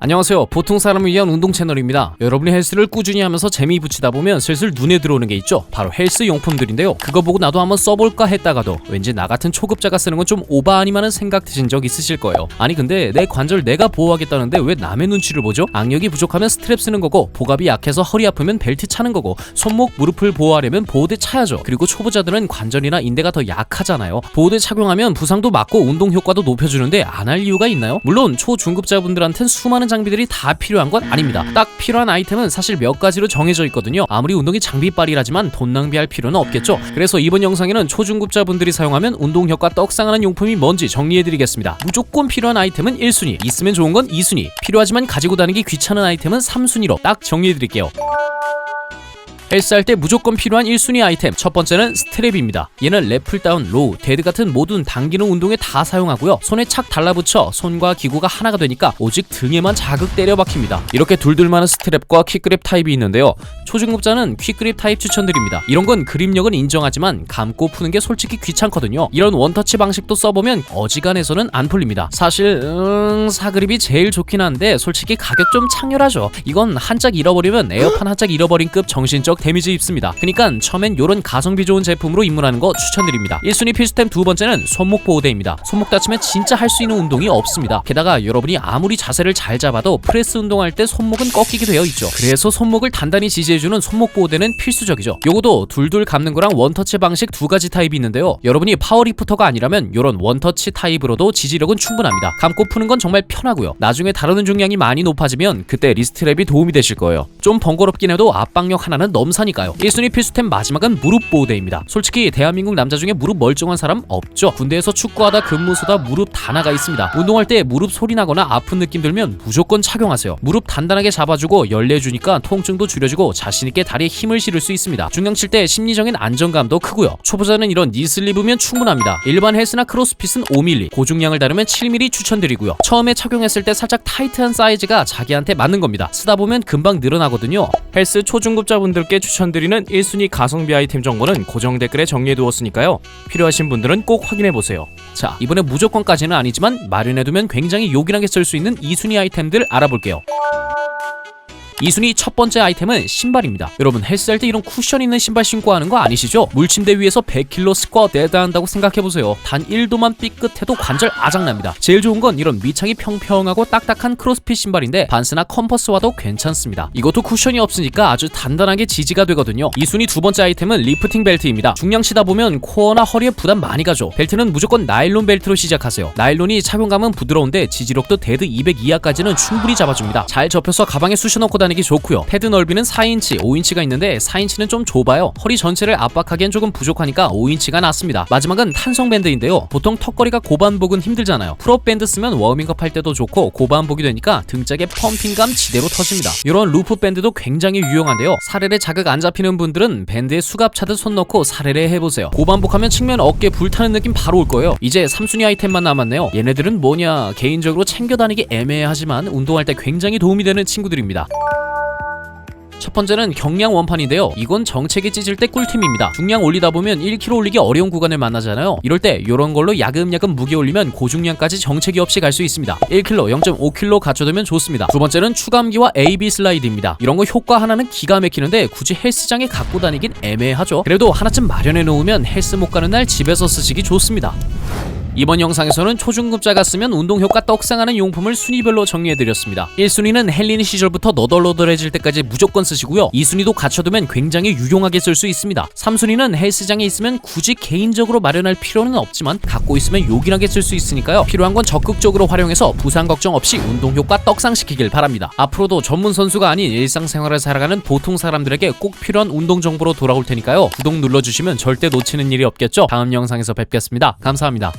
안녕하세요. 보통 사람을 위한 운동 채널입니다. 여러분이 헬스를 꾸준히 하면서 재미 붙이다 보면 슬슬 눈에 들어오는 게 있죠. 바로 헬스 용품들인데요. 그거 보고 나도 한번 써볼까 했다가도 왠지 나 같은 초급자가 쓰는 건 좀 오바 아니마는 생각 드신 적 있으실 거예요. 아니 근데 내 관절 내가 보호하겠다는데 왜 남의 눈치를 보죠? 악력이 부족하면 스트랩 쓰는 거고 복압이 약해서 허리 아프면 벨트 차는 거고 손목 무릎을 보호하려면 보호대 차야죠. 그리고 초보자들은 관절이나 인대가 더 약하잖아요. 보호대 착용하면 부상도 막고 운동 효과도 높여주는데 안 할 이유가 있나요? 물론 초중급자분들한텐 수많은 장비들이 다 필요한 건 아닙니다. 딱 필요한 아이템은 사실 몇 가지로 정해져 있거든요. 아무리 운동이 장비빨이라지만 돈 낭비할 필요는 없겠죠. 그래서 이번 영상에는 초중급자분들이 사용하면 운동 효과 떡상하는 용품이 뭔지 정리해드리겠습니다. 무조건 필요한 아이템은 1순위, 있으면 좋은 건 2순위, 필요하지만 가지고 다니기 귀찮은 아이템은 3순위로 딱 정리해드릴게요. 헬스할 때 무조건 필요한 1순위 아이템. 첫 번째는 스트랩입니다. 얘는 랩풀 다운, 로우, 데드 같은 모든 당기는 운동에 다 사용하고요. 손에 착 달라붙여 손과 기구가 하나가 되니까 오직 등에만 자극 때려 박힙니다. 이렇게 둘둘 많은 스트랩과 퀵그립 타입이 있는데요. 초중급자는 퀵그립 타입 추천드립니다. 이런 건 그립력은 인정하지만 감고 푸는 게 솔직히 귀찮거든요. 이런 원터치 방식도 써보면 어지간해서는 안 풀립니다. 사실 음... 사그립이 제일 좋긴 한데 솔직히 가격 좀 창렬하죠. 이건 한 짝 잃어버리면 에어판 한짝 잃어버린 급 정신적 데미지 입습니다. 그러니까 처음엔 요런 가성비 좋은 제품으로 입문하는 거 추천드립니다. 1순위 필수템 두 번째는 손목 보호대입니다. 손목 다치면 진짜 할 수 있는 운동이 없습니다. 게다가 여러분이 아무리 자세를 잘 잡아도 프레스 운동할 때 손목은 꺾이게 되어 있죠. 그래서 손목을 단단히 지지해주는 손목 보호대는 필수적이죠. 요거도 둘둘 감는 거랑 원터치 방식 두 가지 타입이 있는데요. 여러분이 파워리프터가 아니라면 요런 원터치 타입으로도 지지력은 충분합니다. 감고 푸는 건 정말 편하고요. 나중에 다루는 중량이 많이 높아지면 그때 리스트랩이 도움이 되실 거예요. 좀 번거롭긴 해도 압박력 하나는 넘사니까요. 1순위 필수템 마지막은 무릎 보호대입니다. 솔직히 대한민국 남자 중에 무릎 멀쩡한 사람 없죠. 군대에서 축구하다 근무소다 무릎 다 나가 있습니다. 운동할 때 무릎 소리 나거나 아픈 느낌 들면 무조건 착용하세요. 무릎 단단하게 잡아주고 열내주니까 통증도 줄여주고 자신있게 다리에 힘을 실을 수 있습니다. 중량 칠 때 심리적인 안정감도 크고요. 초보자는 이런 니슬리브면 충분합니다. 일반 헬스나 크로스핏은 5mm, 고중량을 다루면 7mm 추천드리고요. 처음에 착용했을 때 살짝 타이트한 사이즈가 자기한테 맞는 겁니다. 쓰다 보면 금방 늘어나거든요. 헬스 초중급자분들께 추천드리는 1순위 가성비 아이템 정보는 고정 댓글에 정리해두었으니까요. 필요하신 분들은 꼭 확인해보세요. 자, 이번에 무조건까지는 아니지만 마련해두면 굉장히 요긴하게 쓸 수 있는 2순위 아이템들 알아볼게요. 2순위 첫 번째 아이템은 신발입니다. 여러분 헬스할 때 이런 쿠션 있는 신발 신고 하는 거 아니시죠? 물침대 위에서 100kg 스쿼트 데드 한다고 생각해보세요. 단 1도만 삐끗해도 관절 아작납니다. 제일 좋은 건 이런 밑창이 평평하고 딱딱한 크로스핏 신발인데 반스나 컴퍼스와도 괜찮습니다. 이것도 쿠션이 없으니까 아주 단단하게 지지가 되거든요. 2순위 두 번째 아이템은 리프팅 벨트입니다. 중량 치다 보면 코어나 허리에 부담 많이 가죠. 벨트는 무조건 나일론 벨트로 시작하세요. 나일론이 착용감은 부드러운데 지지력도 데드 200 이하까지는 충분히 잡아줍니다. 잘 접혀서 가방에 쑤셔넣고 다니 기 좋고요. 패드 넓이는 4인치, 5인치가 있는데 4인치는 좀 좁아요. 허리 전체를 압박하기엔 조금 부족하니까 5인치가 낫습니다. 마지막은 탄성 밴드인데요. 보통 턱걸이가 고반복은 힘들잖아요. 풀업 밴드 쓰면 워밍업 할 때도 좋고 고반복이 되니까 등짝에 펌핑감 지대로 터집니다. 이런 루프 밴드도 굉장히 유용한데요. 사례에 자극 안 잡히는 분들은 밴드에 수갑 차듯 손 넣고 사례를 해보세요. 고반복하면 측면 어깨 불타는 느낌 바로 올 거예요. 이제 3순위 아이템만 남았네요. 얘네들은 뭐냐 개인적으로 챙겨 다니기 애매하지만 운동할 때 굉장히 도움이 되는 친구들입니다. 첫 번째는 경량 원판인데요. 이건 정체기 찢을 때 꿀템입니다. 중량 올리다 보면 1kg 올리기 어려운 구간을 만나잖아요. 이럴 때 이런 걸로 야금야금 무게 올리면 고중량까지 정체기 없이 갈 수 있습니다. 1kg, 0.5kg 갖춰두면 좋습니다. 두 번째는 추감기와 AB 슬라이드입니다. 이런 거 효과 하나는 기가 막히는데 굳이 헬스장에 갖고 다니긴 애매하죠. 그래도 하나쯤 마련해 놓으면 헬스 못 가는 날 집에서 쓰시기 좋습니다. 이번 영상에서는 초중급자가 쓰면 운동 효과 떡상하는 용품을 순위별로 정리해드렸습니다. 1순위는 헬린 시절부터 너덜너덜해질 때까지 무조건 쓰시고요. 2순위도 갖춰두면 굉장히 유용하게 쓸 수 있습니다. 3순위는 헬스장에 있으면 굳이 개인적으로 마련할 필요는 없지만 갖고 있으면 요긴하게 쓸 수 있으니까요. 필요한 건 적극적으로 활용해서 부상 걱정 없이 운동 효과 떡상시키길 바랍니다. 앞으로도 전문 선수가 아닌 일상생활을 살아가는 보통 사람들에게 꼭 필요한 운동 정보로 돌아올 테니까요. 구독 눌러주시면 절대 놓치는 일이 없겠죠. 다음 영상에서 뵙겠습니다. 감사합니다.